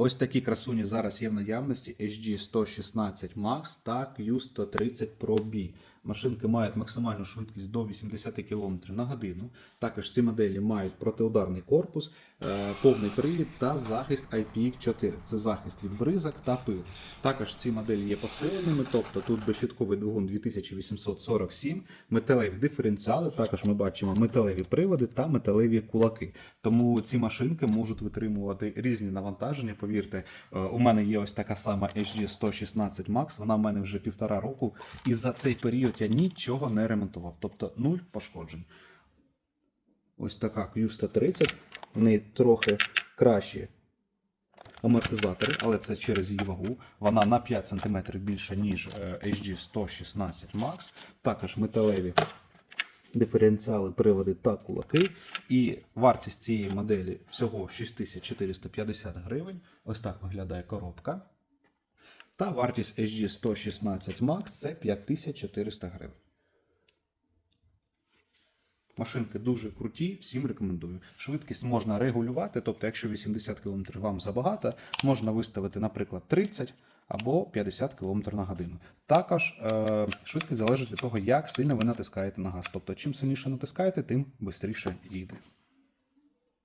Ось такі красуні зараз є в наявності HG 116 Max та Q130 Pro B. Машинки мають максимальну швидкість до 80 км на годину. Також ці моделі мають протиударний корпус, е, повний привід та захист IPX4. Це захист від бризок та пил. Також ці моделі є посиленими, тобто тут безщитковий двигун 2847, металеві диференціали. Також ми бачимо металеві приводи та металеві кулаки. Тому ці машинки можуть витримувати різні навантаження. Повірте, е, у мене є ось така сама HG 116 Max, вона в мене вже півтора року, і за цей період я нічого не ремонтував, тобто нуль пошкоджень. Ось така Q130, в неї трохи кращі амортизатори, але це через її вагу. Вона на 5 см більша, ніж е, HG 116 Max. Також металеві диференціали, приводи та кулаки. І вартість цієї моделі всього 6450 гривень. Ось так виглядає коробка. Та вартість HG 116 Max це 5400 гривень. Машинки дуже круті, всім рекомендую. Швидкість можна регулювати, тобто, якщо 80 км вам забагато, можна виставити, наприклад, 30 або 50 км на годину. Також е, швидкість залежить від того, як сильно ви натискаєте на газ. Тобто, чим сильніше натискаєте, тим швидше їде.